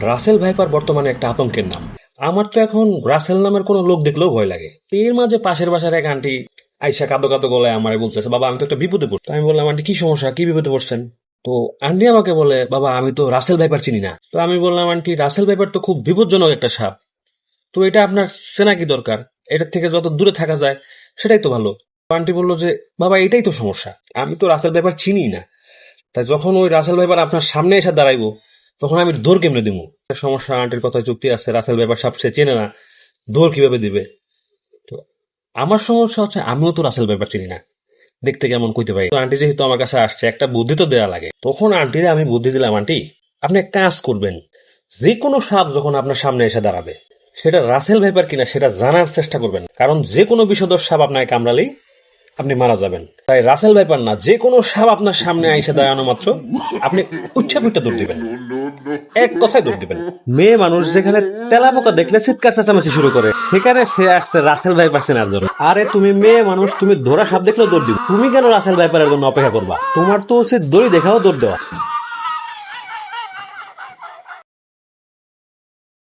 Russell viper বর্তমানে একটা আতঙ্কের নাম। আমার তো এখন রাসেল নামের কোনো লোক দেখলেও ভয় লাগে। এর মাঝে পাশের বাসার এক আন্টি আইসা কাদো কাদো গলায় আমারে বলতেছে, বাবা, আমি তো একটা বিপদে পড়ছি। আমি বললাম, আন্টি, কি সমস্যা? কি বিপদে পড়ছেন? তো আন্টি আমাকে বলে, বাবা, আমি তো রাসেল ভাইপার চিনি না। তো আমি বললাম, আন্টি, রাসেল ভাইপার তো খুব বিপজ্জনক একটা সাপ। তো এটা আপনার চেনা কি দরকার? এটার থেকে যত দূরে থাকা যায়, সেটাই তো ভালো। আন্টি বলল যে, বাবা, এটাই তো সমস্যা। আমি তো রাসেল ভাইপার চিনি না। তাই যখন ওই রাসেল ভাইপার আপনার সামনে এসে দাঁড়াইবো তখন আমি দৌড় কেমনে দিব সমস্যা, আন্টির কথায় চুক্তি আছে, রাসেল ব্যাপার সাপ সে চেনে না। দৌড় কীভাবে দিবে? তো আমার সমস্যা হচ্ছে, আমিও তো রাসেল ব্যাপার চিনি না। দেখতে কেমন কইতে পারি। আন্টি যেহেতু আমার কাছে আসছে, একটা বুদ্ধি তো দেওয়া লাগে। তখন আন্টিরে আমি বুদ্ধি দিলাম, আন্টি, আপনি কাজ করবেন। যে কোনো সাপ যখন আপনার সামনে এসে দাঁড়াবে, সেটা রাসেল ভাইপার কিনা সেটা জানার চেষ্টা করবেন। কারণ যে কোনো বিষধর সাপ আপনাকে কামড়ালেই আপনি মারা যাবেন। তাই রাসেল ব্যাপার না, যে কোনো সাপ আপনার সামনে আইসে দাঁড়ানো মাত্র, আপনি উচ্ছা পুচ্ছা দৌড় দিবেন। এক কথায় দৌড় দিবেন। মেয়ে মানুষ যেখানে তেলা পোকা দেখলে চিৎকার চেঁচামেচি শুরু করে, সেখানে সে আসতে রাসেল ভাইপার না জন্য আরে তুমি মেয়ে মানুষ, তুমি ধরা সাপ দেখলেও দৌড় দিবে। তুমি কেন রাসেল ভাইপারের জন্য অপেক্ষা করবা? তোমার তো উচিত দড়ি দেখাও দৌড় দেওয়া।